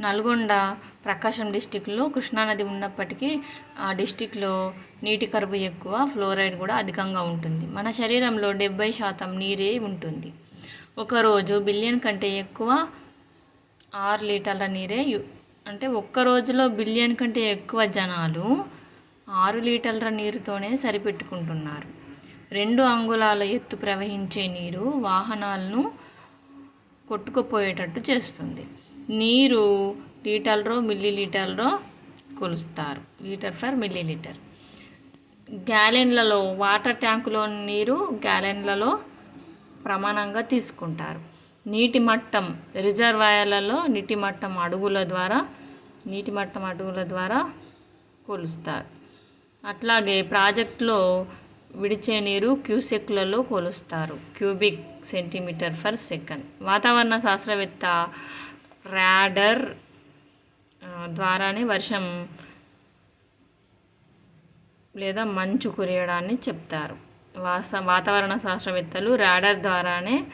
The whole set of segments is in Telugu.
నల్గొండ ప్రకాశం డిస్టిక్లో కృష్ణానది ఉన్నప్పటికీ ఆ డిస్టిక్లో నీటి కరువు ఎక్కువ ఫ్లోరైడ్ కూడా అధికంగా ఉంటుంది. మన శరీరంలో డెబ్బై శాతం నీరే ఉంటుంది. ఒకరోజు బిలియన్ కంటే ఎక్కువ ఆరు లీటర్ల నీరే యు- అంటే ఒక్క రోజులో బిలియన్ కంటే ఎక్కువ జనాలు ఆరు లీటర్ల నీరుతోనే సరిపెట్టుకుంటున్నారు. రెండు అంగుళాల ఎత్తు ప్రవహించే నీరు వాహనాలను కొట్టుకుపోయేటట్టు చేస్తుంది. నీరు లీటర్లో మిల్లీ లీటర్లో కొలుస్తారు. లీటర్ ఫర్ మిల్లీ లీటర్ గ్యాలెన్లలో వాటర్ ట్యాంకులో నీరు గ్యాలెన్లలో ప్రమాణంగా తీసుకుంటారు. నీటి మట్టం రిజర్వాయర్లలో నీటి మట్టం అడుగుల ద్వారా నీటి మట్టం అడుగుల ద్వారా కొలుస్తారు. అట్లాగే ప్రాజెక్టులో విడిచే నీరు క్యూసెక్లలో కొలుస్తారు. Cubic centimetre per second. వాతావరణ శాస్త్రవేత్త రాడర్ ద్వారానే వర్షం లేదా మంచు కురియడాన్ని చెప్తారు. వాస వాతావరణ శాస్త్రవేత్తలు రాడర్ ద్వారానే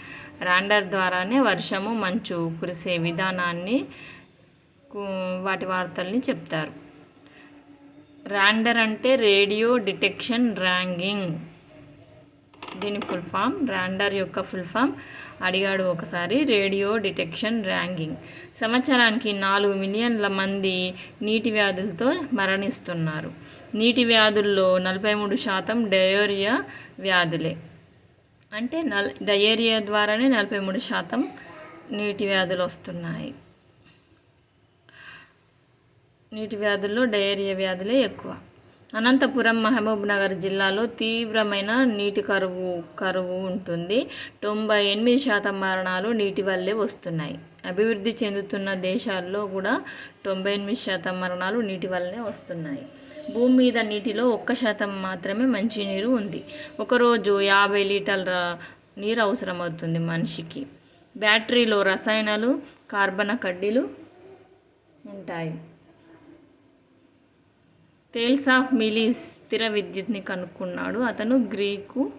రాండర్ ద్వారానే వర్షము మంచు కురిసే విధానాన్ని వాటి వార్తల్ని చెప్తారు. రాండర్ అంటే రేడియో డిటెక్షన్ ర్యాంగింగ్ దీని ఫుల్ ఫామ్ రాండర్ యొక్క ఫుల్ ఫామ్. అడిగాడు ఒకసారి రేడియో డిటెక్షన్ ర్యాంకింగ్. సంవత్సరానికి నాలుగు మిలియన్ల మంది నీటి వ్యాధులతో మరణిస్తున్నారు. నీటి వ్యాధుల్లో నలభై మూడు శాతం డయోరియా వ్యాధులే. అంటే నల్ డయేరియా ద్వారానే నలభై మూడు శాతం నీటి వ్యాధులు వస్తున్నాయి. నీటి వ్యాధుల్లో డయేరియా వ్యాధులే ఎక్కువ. అనంతపురం మహబూబ్ నగర్ జిల్లాలో తీవ్రమైన నీటి కరువు కరువు ఉంటుంది. తొంభై ఎనిమిది శాతం మరణాలు నీటి వల్లే వస్తున్నాయి. అభివృద్ధి చెందుతున్న దేశాల్లో కూడా తొంభై ఎనిమిది శాతం మరణాలు నీటి వల్లనే వస్తున్నాయి. భూమి మీద నీటిలో ఒక్క శాతం మాత్రమే మంచినీరు ఉంది. ఒకరోజు యాభై లీటర్ల నీరు అవసరమవుతుంది మనిషికి. బ్యాటరీలో రసాయనాలు కార్బన కడ్డీలు ఉంటాయి. టేల్స్ ఆఫ్ మిలీస్ స్థిర విద్యుత్ని కనుక్కున్నాడు. అతను గ్రీకు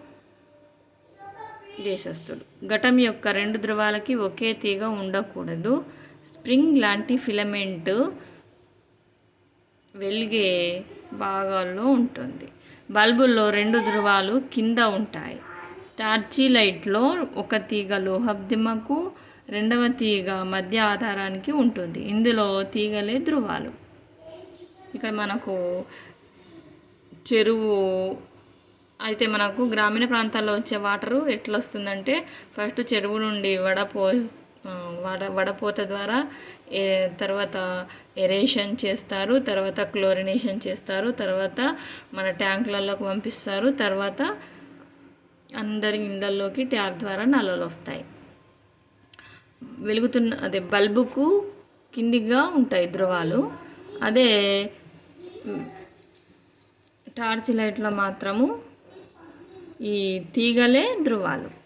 దేశస్థుడు. ఘటం యొక్క రెండు ధ్రువాలకి ఒకే తీగ ఉండకూడదు. స్ప్రింగ్ లాంటి ఫిలమెంట్ వెలిగే భాగాల్లో ఉంటుంది. బల్బుల్లో రెండు ధ్రువాలు కింద ఉంటాయి. టార్చి లైట్లో ఒక తీగ లోహబ్దిమకు రెండవ తీగ మధ్య ఆధారానికి ఉంటుంది. ఇందులో తీగలే ధ్రువాలు. ఇక్కడ మనకు చెరువు అయితే మనకు గ్రామీణ ప్రాంతాల్లో వచ్చే వాటరు ఎట్లా వస్తుందంటే ఫస్ట్ చెరువు నుండి వడపో వడ వడపోత ద్వారా తర్వాత ఎరేషన్ చేస్తారు తర్వాత క్లోరినేషన్ చేస్తారు తర్వాత మన ట్యాంకులలోకి పంపిస్తారు తర్వాత అందరి ఇళ్ళల్లోకి ట్యాప్ ద్వారా నల్లలు వస్తాయి. వెలుగుతున్న అదే బల్బుకు కిందిగా ఉంటాయి ధ్రువాలు. అదే టార్చ్ లైట్లో మాత్రము ఈ తీగలే ధ్రువాలు.